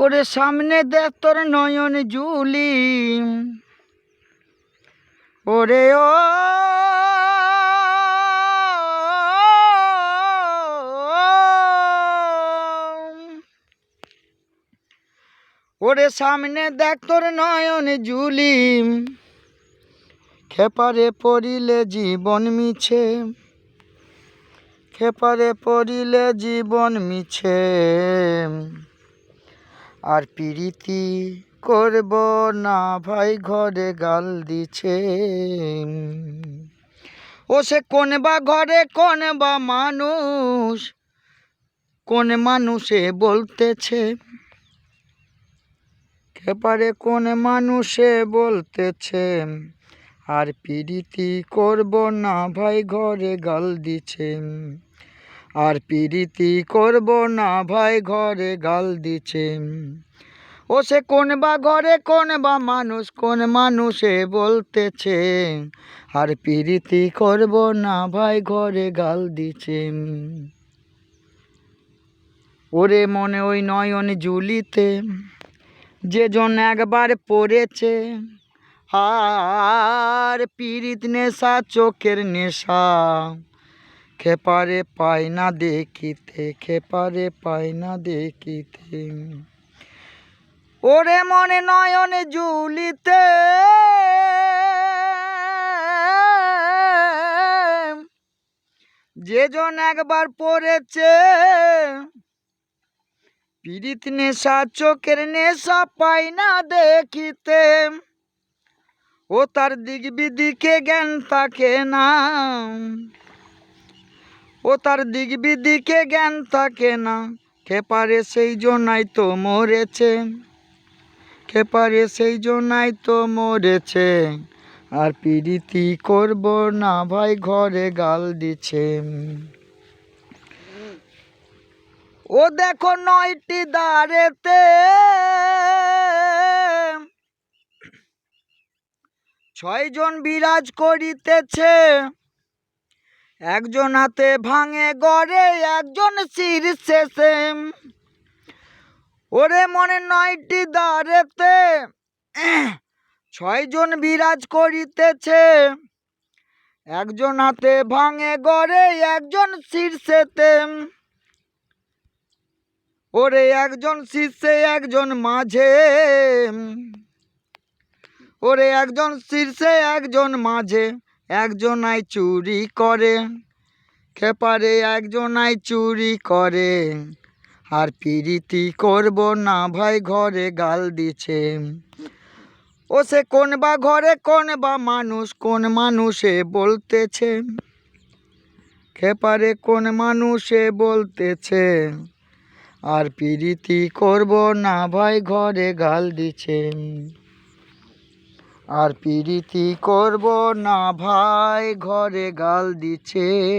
ওরে সামনে দেখ তোর নয়ন জুলি ওরে ও, ওরে সামনে দেখ তোর নয়ন জুলি খেপারে পড়িলে জীবন মিছে, খেপারে পড়িলে জীবন মিছে। আর প্রীতি করব না ভাই ঘরে গাল দিছে। ও সে কোন বা ঘরে, কোন বা মানুষ, কোন মানুষে বলতেছে? খেপারে কোন মানুষে বলতেছে? আর প্রীতি করব না ভাই ঘরে গাল দিছে। আর প্রীতি করব না, ভাই ঘরে গাল দিছে। ও সে কোন বা ঘরে, কোন বা মানুষ, কোন মানুষে বলতেছে। আর প্রীতি করব না, ভাই ঘরে গাল দিছে। ওরে মনে ওই নয়ন জুলিতে যে জন একবার পড়েছে। আর পীড়িত নেশা, চোখের নেশা। খেপারে পায় না দেখিতে খেপারে পায় না দেখিতে। ওরে মনে নয়ন জুলিতে যে জন একবার পড়েছে, পীড়িত নেশা, চোখের নেশা পাই না দেখিতে। ও তার দিক বিদিকে জ্ঞান থাকে না। ও তার দিক বিদিকে জ্ঞান থাকে না। খেপারে সেই জন্যই তো মরেছে। খেপারে সেই জন্যই তো মরেছে। আর প্রীতি করব না ভাই ঘরে গাল দিছে। ও দেখো নয়টি দাঁড়েতে ছয়জন বিরাজ করিতেছে। একজন হাতে ভাঙে গড়ে, একজন শির শেষে ওরে মনে নয়টি দাঁড়েতে ছয়জন বিরাজ করিতেছে। একজন হাতে ভাঙে গড়ে, একজন শীর্ষেতে ওরে একজন শীর্ষে, একজন মাঝে। ওরে একজন শীর্ষে, একজন মাঝে। একজনাই চুরি করে, খেপারে একজনাই চুরি করে। আর প্রীতি করব না ভাই ঘরে গাল দিছে। ও সে কোন বা ঘরে, কোন বা মানুষ, কোন মানুষে বলতেছে। খেপারে কোন মানুষে বলতেছে। আর প্রীতি করব না ভাই ঘরে গাল দিছে। আর প্রীতি করব না ভাই ঘরে গাল দিছে